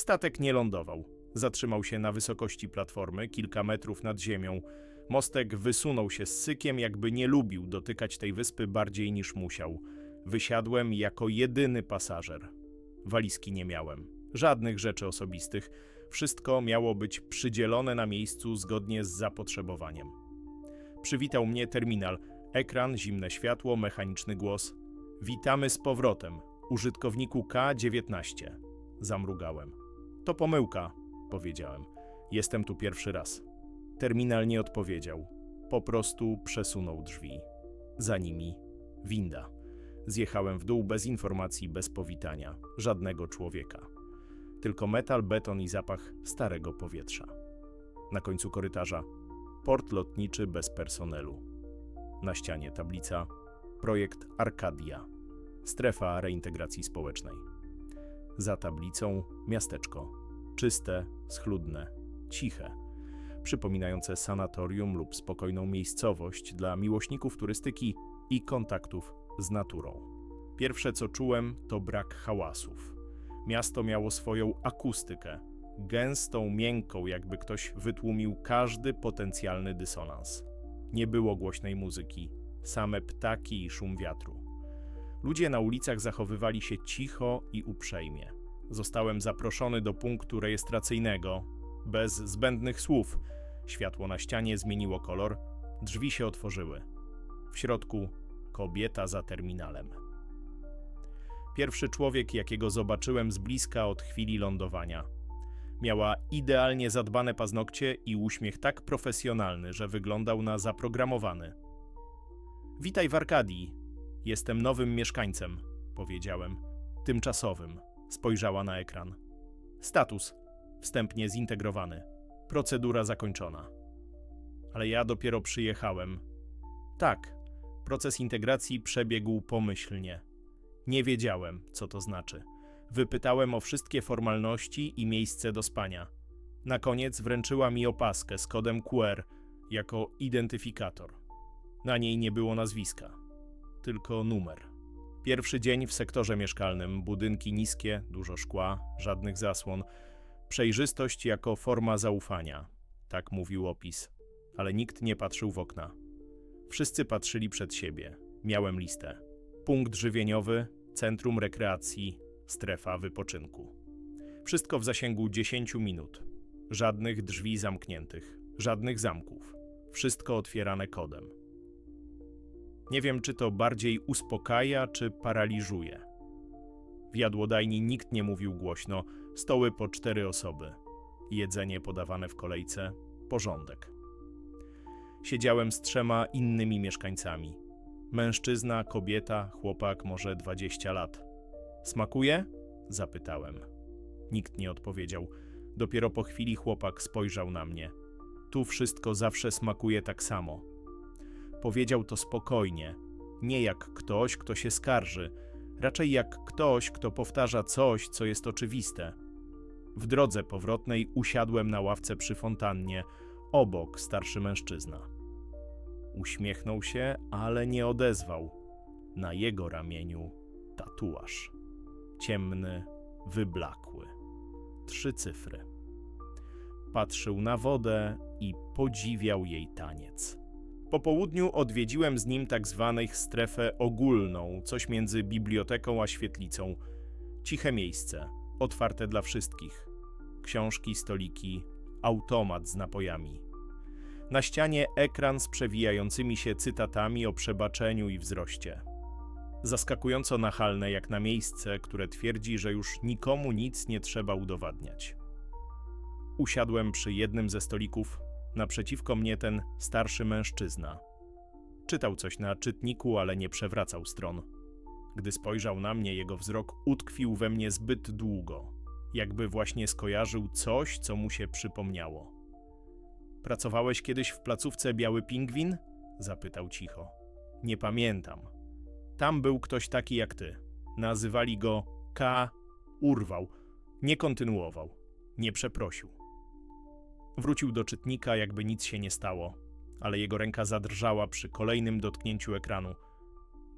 Statek nie lądował. Zatrzymał się na wysokości platformy, kilka metrów nad ziemią. Mostek wysunął się z sykiem, jakby nie lubił dotykać tej wyspy bardziej niż musiał. Wysiadłem jako jedyny pasażer. Walizki nie miałem, żadnych rzeczy osobistych. Wszystko miało być przydzielone na miejscu zgodnie z zapotrzebowaniem. Przywitał mnie terminal. Ekran, zimne światło, mechaniczny głos. Witamy z powrotem. Użytkowniku K19. Zamrugałem. To pomyłka, powiedziałem. Jestem tu pierwszy raz. Terminal nie odpowiedział. Po prostu przesunął drzwi. Za nimi winda. Zjechałem w dół bez informacji, bez powitania. Żadnego człowieka. Tylko metal, beton i zapach starego powietrza. Na końcu korytarza port lotniczy bez personelu. Na ścianie tablica Projekt Arkadia. Strefa reintegracji społecznej. Za tablicą miasteczko. Czyste, schludne, ciche, przypominające sanatorium lub spokojną miejscowość dla miłośników turystyki i kontaktów z naturą. Pierwsze co czułem to brak hałasów. Miasto miało swoją akustykę, gęstą, miękką, jakby ktoś wytłumił każdy potencjalny dysonans. Nie było głośnej muzyki, same ptaki i szum wiatru. Ludzie na ulicach zachowywali się cicho i uprzejmie. Zostałem zaproszony do punktu rejestracyjnego, bez zbędnych słów. Światło na ścianie zmieniło kolor, drzwi się otworzyły. W środku kobieta za terminalem. Pierwszy człowiek, jakiego zobaczyłem z bliska od chwili lądowania. Miała idealnie zadbane paznokcie i uśmiech tak profesjonalny, że wyglądał na zaprogramowany. Witaj w Arkadii. Jestem nowym mieszkańcem, powiedziałem. Tymczasowym. Spojrzała na ekran. Status. Wstępnie zintegrowany. Procedura zakończona. Ale ja dopiero przyjechałem. Tak, proces integracji przebiegł pomyślnie. Nie wiedziałem, co to znaczy. Wypytałem o wszystkie formalności i miejsce do spania. Na koniec wręczyła mi opaskę z kodem QR jako identyfikator. Na niej nie było nazwiska, tylko numer. Pierwszy dzień w sektorze mieszkalnym, budynki niskie, dużo szkła, żadnych zasłon. Przejrzystość jako forma zaufania, tak mówił opis, ale nikt nie patrzył w okna. Wszyscy patrzyli przed siebie. Miałem listę. Punkt żywieniowy, centrum rekreacji, strefa wypoczynku. Wszystko w zasięgu 10 minut. Żadnych drzwi zamkniętych, żadnych zamków. Wszystko otwierane kodem. Nie wiem, czy to bardziej uspokaja, czy paraliżuje. W jadłodajni nikt nie mówił głośno, stoły po cztery osoby. Jedzenie podawane w kolejce, porządek. Siedziałem z trzema innymi mieszkańcami. Mężczyzna, kobieta, chłopak, może 20 lat. Smakuje? Zapytałem. Nikt nie odpowiedział. Dopiero po chwili chłopak spojrzał na mnie. Tu wszystko zawsze smakuje tak samo. Powiedział to spokojnie, nie jak ktoś, kto się skarży, raczej jak ktoś, kto powtarza coś, co jest oczywiste. W drodze powrotnej usiadłem na ławce przy fontannie, obok starszy mężczyzna. Uśmiechnął się, ale nie odezwał. Na jego ramieniu tatuaż. Ciemny, wyblakły. Trzy cyfry. Patrzył na wodę i podziwiał jej taniec. Po południu odwiedziłem z nim tak zwaną strefę ogólną, coś między biblioteką a świetlicą. Ciche miejsce, otwarte dla wszystkich. Książki, stoliki, automat z napojami. Na ścianie ekran z przewijającymi się cytatami o przebaczeniu i wzroście. Zaskakująco nachalne jak na miejsce, które twierdzi, że już nikomu nic nie trzeba udowadniać. Usiadłem przy jednym ze stolików, naprzeciwko mnie ten starszy mężczyzna. Czytał coś na czytniku, ale nie przewracał stron. Gdy spojrzał na mnie, jego wzrok utkwił we mnie zbyt długo, jakby właśnie skojarzył coś, co mu się przypomniało. Pracowałeś kiedyś w placówce Biały Pingwin? zapytał cicho. Nie pamiętam. Tam był ktoś taki jak ty. Nazywali go K. Urwał. Nie kontynuował. Nie przeprosił. Wrócił do czytnika, jakby nic się nie stało, ale jego ręka zadrżała przy kolejnym dotknięciu ekranu.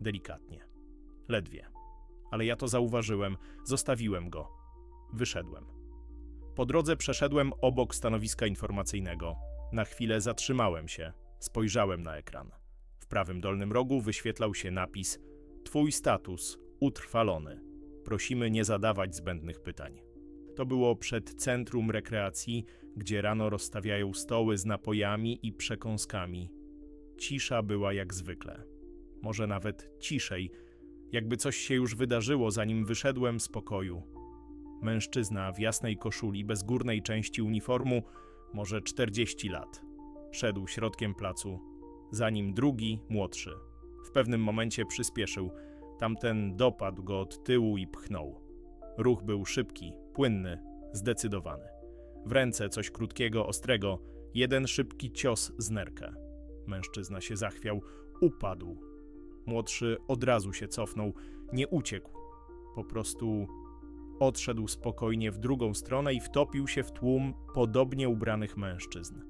Delikatnie. Ledwie. Ale ja to zauważyłem, zostawiłem go. Wyszedłem. Po drodze przeszedłem obok stanowiska informacyjnego. Na chwilę zatrzymałem się, spojrzałem na ekran. W prawym dolnym rogu wyświetlał się napis: Twój status utrwalony. Prosimy nie zadawać zbędnych pytań. To było przed centrum rekreacji, gdzie rano rozstawiają stoły z napojami i przekąskami. Cisza była jak zwykle. Może nawet ciszej, jakby coś się już wydarzyło, zanim wyszedłem z pokoju. Mężczyzna w jasnej koszuli, bez górnej części uniformu, może 40 lat. Szedł środkiem placu, za nim drugi, młodszy. W pewnym momencie przyspieszył. Tamten dopadł go od tyłu i pchnął. Ruch był szybki, płynny, zdecydowany. W ręce coś krótkiego, ostrego, jeden szybki cios z nerkę. Mężczyzna się zachwiał, upadł. Młodszy od razu się cofnął, nie uciekł. Po prostu odszedł spokojnie w drugą stronę i wtopił się w tłum podobnie ubranych mężczyzn.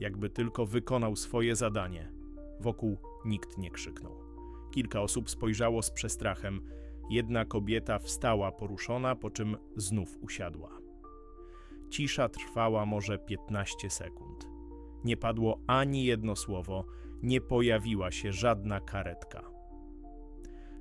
Jakby tylko wykonał swoje zadanie. Wokół nikt nie krzyknął. Kilka osób spojrzało z przestrachem. Jedna kobieta wstała poruszona, po czym znów usiadła. Cisza trwała może 15 sekund. Nie padło ani jedno słowo, nie pojawiła się żadna karetka.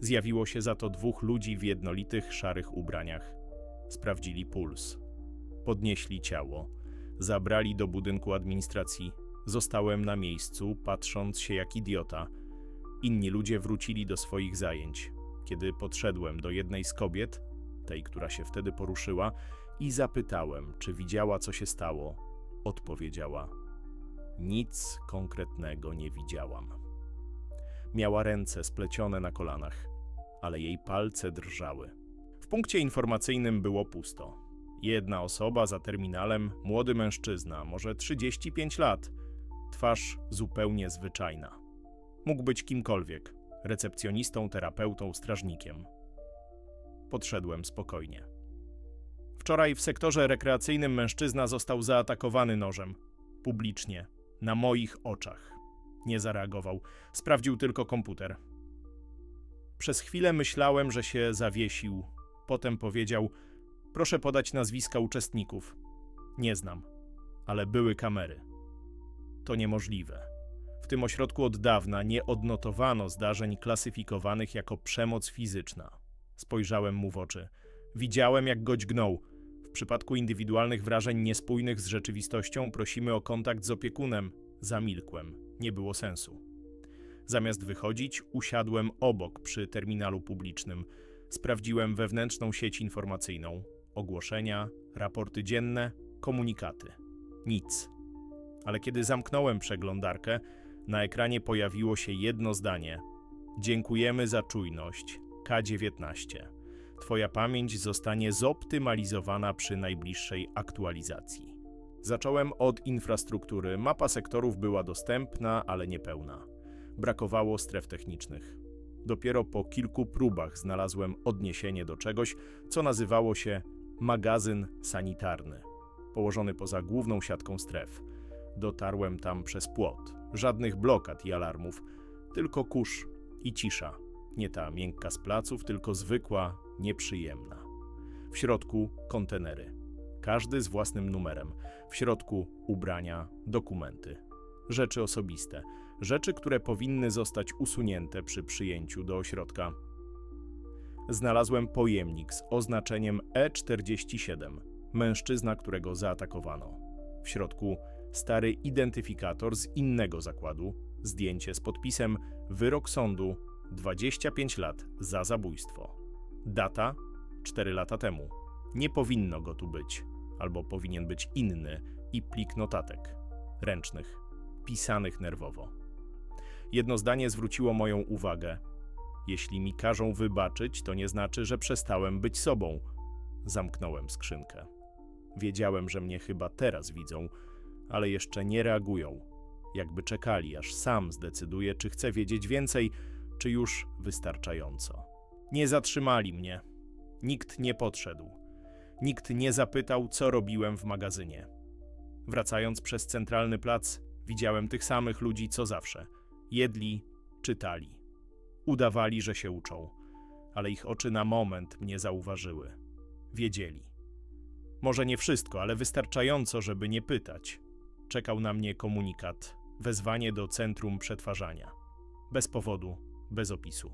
Zjawiło się za to dwóch ludzi w jednolitych, szarych ubraniach. Sprawdzili puls. Podnieśli ciało. Zabrali do budynku administracji. Zostałem na miejscu, patrząc się jak idiota. Inni ludzie wrócili do swoich zajęć. Kiedy podszedłem do jednej z kobiet, tej, która się wtedy poruszyła, i zapytałem, czy widziała, co się stało, odpowiedziała: Nic konkretnego nie widziałam. Miała ręce splecione na kolanach, ale jej palce drżały. W punkcie informacyjnym było pusto. Jedna osoba za terminalem, młody mężczyzna, może 35 lat, twarz zupełnie zwyczajna. Mógł być kimkolwiek recepcjonistą, terapeutą, strażnikiem. Podszedłem spokojnie. Wczoraj w sektorze rekreacyjnym mężczyzna został zaatakowany nożem. Publicznie, na moich oczach. Nie zareagował, sprawdził tylko komputer. Przez chwilę myślałem, że się zawiesił. Potem powiedział: Proszę podać nazwiska uczestników. Nie znam, ale były kamery. To niemożliwe. Tym ośrodku od dawna nie odnotowano zdarzeń klasyfikowanych jako przemoc fizyczna. Spojrzałem mu w oczy. Widziałem, jak go dźgnął. W przypadku indywidualnych wrażeń niespójnych z rzeczywistością prosimy o kontakt z opiekunem. Zamilkłem. Nie było sensu. Zamiast wychodzić, usiadłem obok przy terminalu publicznym. Sprawdziłem wewnętrzną sieć informacyjną, ogłoszenia, raporty dzienne, komunikaty. Nic. Ale kiedy zamknąłem przeglądarkę, na ekranie pojawiło się jedno zdanie: Dziękujemy za czujność. K19. Twoja pamięć zostanie zoptymalizowana przy najbliższej aktualizacji. Zacząłem od infrastruktury. Mapa sektorów była dostępna, ale niepełna. Brakowało stref technicznych. Dopiero po kilku próbach znalazłem odniesienie do czegoś, co nazywało się magazyn sanitarny, położony poza główną siatką stref. Dotarłem tam przez płot. Żadnych blokad i alarmów, tylko kurz i cisza. Nie ta miękka z placów, tylko zwykła, nieprzyjemna. W środku kontenery. Każdy z własnym numerem. W środku ubrania, dokumenty. Rzeczy osobiste. Rzeczy, które powinny zostać usunięte przy przyjęciu do ośrodka. Znalazłem pojemnik z oznaczeniem E47. Mężczyzna, którego zaatakowano. W środku stary identyfikator z innego zakładu, zdjęcie z podpisem wyrok sądu 25 lat za zabójstwo. Data 4 lata temu. Nie powinno go tu być, albo powinien być inny i plik notatek ręcznych, pisanych nerwowo. Jedno zdanie zwróciło moją uwagę. Jeśli mi każą wybaczyć, to nie znaczy, że przestałem być sobą. Zamknąłem skrzynkę. Wiedziałem, że mnie chyba teraz widzą, ale jeszcze nie reagują. Jakby czekali, aż sam zdecyduje, czy chce wiedzieć więcej, czy już wystarczająco. Nie zatrzymali mnie. Nikt nie podszedł. Nikt nie zapytał, co robiłem w magazynie. Wracając przez centralny plac, widziałem tych samych ludzi co zawsze. Jedli, czytali. Udawali, że się uczą, ale ich oczy na moment mnie zauważyły. Wiedzieli. Może nie wszystko, ale wystarczająco, żeby nie pytać. Czekał na mnie komunikat, wezwanie do centrum przetwarzania. Bez powodu, bez opisu.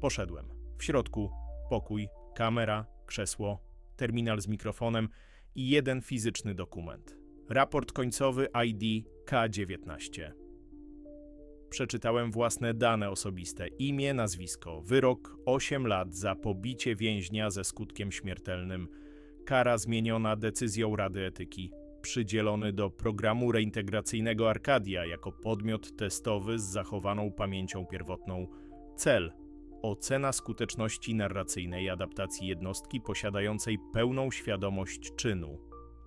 Poszedłem. W środku pokój, kamera, krzesło, terminal z mikrofonem i jeden fizyczny dokument. Raport końcowy ID K19. Przeczytałem własne dane osobiste, imię, nazwisko, wyrok 8 lat za pobicie więźnia ze skutkiem śmiertelnym, kara zmieniona decyzją Rady Etyki, przydzielony do programu reintegracyjnego Arkadia jako podmiot testowy z zachowaną pamięcią pierwotną. Cel ocena skuteczności narracyjnej adaptacji jednostki posiadającej pełną świadomość czynu.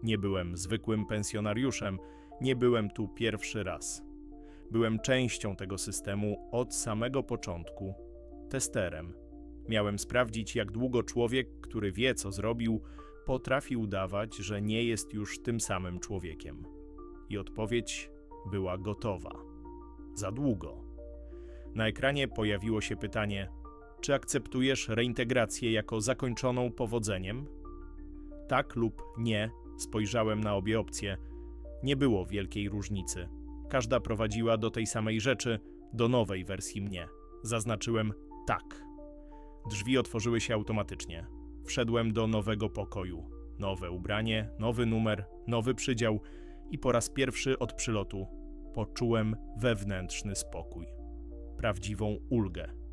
Nie byłem zwykłym pensjonariuszem, nie byłem tu pierwszy raz. Byłem częścią tego systemu od samego początku, testerem. Miałem sprawdzić, jak długo człowiek, który wie, co zrobił, potrafi udawać, że nie jest już tym samym człowiekiem. I odpowiedź była gotowa. Za długo. Na ekranie pojawiło się pytanie: czy akceptujesz reintegrację jako zakończoną powodzeniem? Tak lub nie, spojrzałem na obie opcje. Nie było wielkiej różnicy. Każda prowadziła do tej samej rzeczy, do nowej wersji mnie. Zaznaczyłem tak. Drzwi otworzyły się automatycznie. Wszedłem do nowego pokoju. Nowe ubranie, nowy numer, nowy przydział i po raz pierwszy od przylotu poczułem wewnętrzny spokój. Prawdziwą ulgę.